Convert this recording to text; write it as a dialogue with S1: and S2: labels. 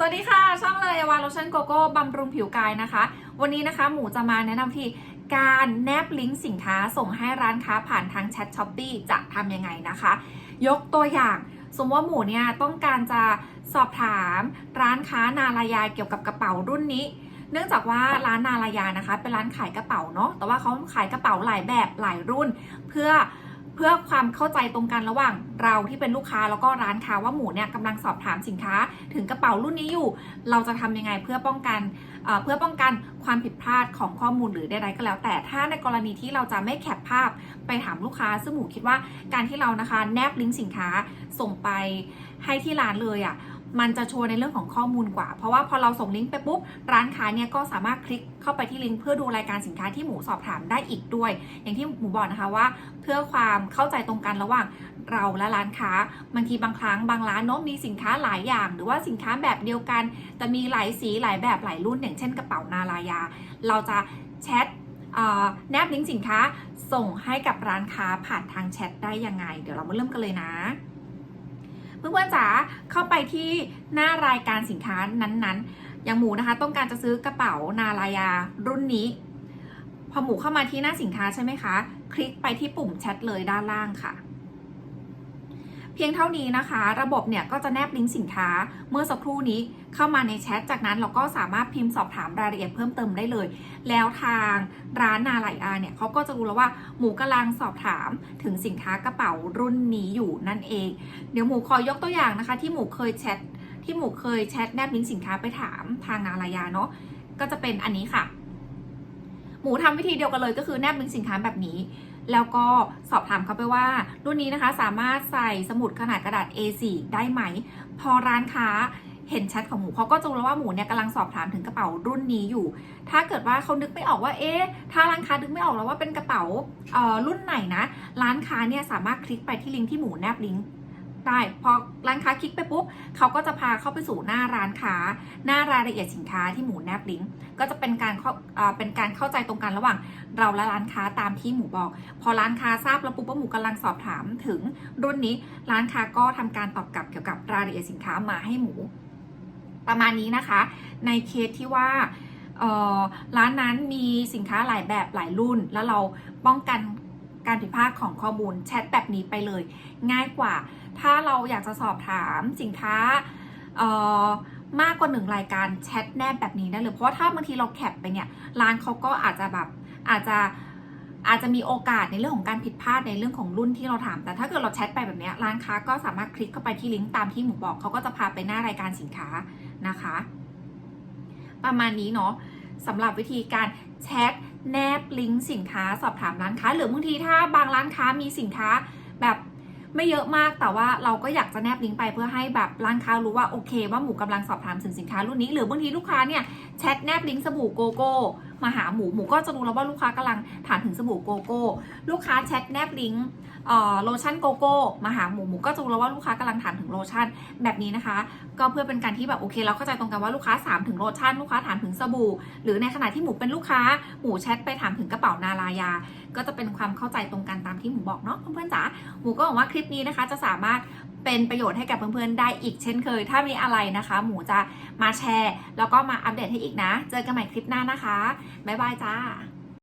S1: สวัสดีค่ะ ช่องเลยวาโลชั่นโกโก้บำรุงผิวกายนะคะ วันนี้นะคะหมูจะมาแนะนำที่การแนบลิงก์สินค้าส่งให้ร้านค้าผ่านทางแชทช้อปปีจะทำยังไงนะคะ ยกตัวอย่าง สมมติว่าหมูเนี่ยต้องการจะสอบถามร้านค้านารายาเกี่ยวกับกระเป๋ารุ่นนี้ เนื่องจากว่าร้านนารายานะคะ เป็นร้านขายกระเป๋าเนาะแต่ว่าเขาขายกระเป๋าหลายแบบหลายรุ่น เพื่อ เพื่อความเข้าใจตรงกันระหว่างเราที่เป็นลูกค้าแล้วก็ร้านค้าว่าหมูเนี่ยกำลังสอบถามสินค้า ถึงกระเป๋ารุ่นนี้อยู่ เราจะทำยังไงเพื่อป้องกันเอ่อเพื่อป้องกันความผิดพลาดของข้อมูลหรือใดๆก็แล้ว แต่ถ้าในกรณีที่เราจะไม่แคปภาพไปถามลูกค้า ซึ่งหมูคิดว่าการที่เรานะคะแนบลิงก์สินค้าส่งไปให้ที่ร้านเลยอะ่ะ มันจะโชว์ในเรื่องของข้อมูลกว่า เพราะว่าพอเราส่งลิงก์ไปปุ๊บ ร้านค้าเนี่ยก็สามารถคลิกเข้าไปที่ลิงก์เพื่อดูรายการสินค้าที่หมูสอบถามได้อีกด้วย อย่างที่หมูบอกนะคะว่า เพื่อความเข้าใจตรงกันระหว่างเราและร้านค้าบางทีบางครั้งบางร้านเนาะมีสินค้าหลายอย่าง หรือว่าสินค้าแบบเดียวกัน แต่มีหลายสีหลายแบบหลายรุ่น อย่างเช่นกระเป๋านารายา เราจะแชทเอ่อแนบลิงก์สินค้าส่งให้กับร้านค้าผ่านทางแชทได้ยังไง เดี๋ยวเรามาเริ่มกันเลยนะ เพื่อนๆจ๋าเข้าไปที่หน้ารายการสินค้านั้นๆ อย่างหมูนะคะ ต้องการจะซื้อกระเป๋านารายารุ่นนี้ พอหมูเข้ามาที่หน้าสินค้าใช่ไหมคะ คลิกไปที่ปุ่มแชทเลยด้านล่างค่ะ พียงเท่านี้นะคะ ระบบเนี่ยก็จะแนบลิงก์สินค้าเมื่อสักครู่นี้เข้ามาในแชทจากนั้นเราก็สามารถพิมพ์สอบถามรายละเอียดเพิ่มเติมได้เลย แล้วทางร้านนาไลอาเนี่ยเขาก็จะรู้แล้วว่าหมูกำลังสอบถามถึงสินค้ากระเป๋ารุ่นนี้อยู่นั่นเอง เดี๋ยวหมูขอยกตัวอย่างนะคะ ที่หมูเคยแชทที่หมูเคยแชทแนบลิงก์สินค้าไปถามทางนาลายาเนาะก็จะเป็นอันนี้ค่ะ หมูทำวิธีเดียวกันเลยก็คือแนบลิงก์สินค้าแบบนี้ แล้วก็สอบถามเขาไปว่า รุ่นนี้นะคะสามารถใส่สมุดขนาดกระดาษ A4 ได้ไหม พอร้านค้าเห็นแชทของหมูเขาก็จงรู้แล้วว่าหมูเนี่ยกำลังสอบถามถึงกระเป๋ารุ่นนี้อยู่ ถ้าเกิดว่าเขานึกไม่ออกว่า เอ๊ะ ถ้าร้านค้านึกไม่ออกแล้วว่าเป็นกระเป๋าเอ่อรุ่นไหนนะ ร้านค้าเนี่ยสามารถคลิกไปที่ลิงก์ที่หมูแนบลิงก์ ได้ พอร้านค้าคลิกไปปุ๊บเขาก็จะพาเข้าไปสู่หน้าร้านค้า หน้ารายละเอียดสินค้าที่หมูแนบลิงก์ก็จะเป็นการเข้าเป็นการเข้าใจตรงกันระหว่าง เราและร้านค้าตามที่หมูบอก พอร้านค้าทราบแล้วปุ๊บว่าหมูกำลังสอบถามถึงรุ่นนี้ร้านค้าก็ทำการตอบกลับเกี่ยวกับรายละเอียดสินค้ามาให้หมู ประมาณนี้นะคะ ในเคสที่ว่าร้านนั้นมีสินค้าหลายแบบหลายรุ่น แล้วเราป้องกัน การผิดพลาดของข้อมูลแชทแบบนี้ไปเลย ง่ายกว่า ถ้าเราอยากจะสอบถามสินค้าเอ่อมากกว่าหนึ่งรายการแชทแนบแบบนี้ได้เลย เพราะาถ้าบางทีเราแคปไปเนี่ยร้านเขาก็อาจจะแบบอาจจะอาจจะมีโอกาสในเรื่องของการผิดพลาดในเรื่องของรุ่นที่เราถาม แต่ถ้าเกิดเราแชทไปแบบนี้ร้านค้าก็สามารถคลิกเข้าไปที่ลิงก์ตามที่หมูบอกเขาก็จะพาไปหน้ารายการสินค้านะคะ ประมาณนี้เนาะ สำหรับวิธีการแชทแนบลิงก์สินค้าสอบถามร้านค้า หรือบางทีถ้าบางร้านค้ามีสินค้าแบบไม่เยอะมากแต่ว่าเราก็อยากจะแนบลิงก์ไปเพื่อให้แบบร้านค้ารู้ว่าโอเค ว่าหมูกำลังสอบถามถึงสินค้ารุ่นนี้ หรือบางทีลูกค้าเนี่ยแชทแนบลิงก์สบู่โกโก้ มาหาหมูหมูก็จะรู้แล้วว่าลูกค้ากำลังถามถึงสบู่โกโก้ ลูกค้าแชทแนบลิงก์เอ่อโลชั่นโกโก้มาหาหมูหมูก็จะรู้แล้วว่าลูกค้ากำลังถามถึงโลชั่นแบบนี้นะคะ ก็เพื่อเป็นการที่แบบโอเค เราเข้าใจตรงกันว่าลูกค้าถามถึงโลชั่นลูกค้าถามถึงสบู่ หรือในขณะที่หมูเป็นลูกค้าหมูแชทไปถามถึงกระเป๋านารายา ก็จะเป็นความเข้าใจตรงกันตามที่หมูบอกเนาะเพื่อนๆจ๋าหมูก็หวังว่าคลิปนี้นะคะจะสามารถเป็นประโยชน์ให้กับเพื่อนๆ ได้อีกเช่นเคย ถ้ามีอะไรนะคะ หมูจะมาแชร์ แล้วก็มาอัปเดตให้อีกนะ เจอกันใหม่คลิปหน้านะคะ บ๊ายบายจ้า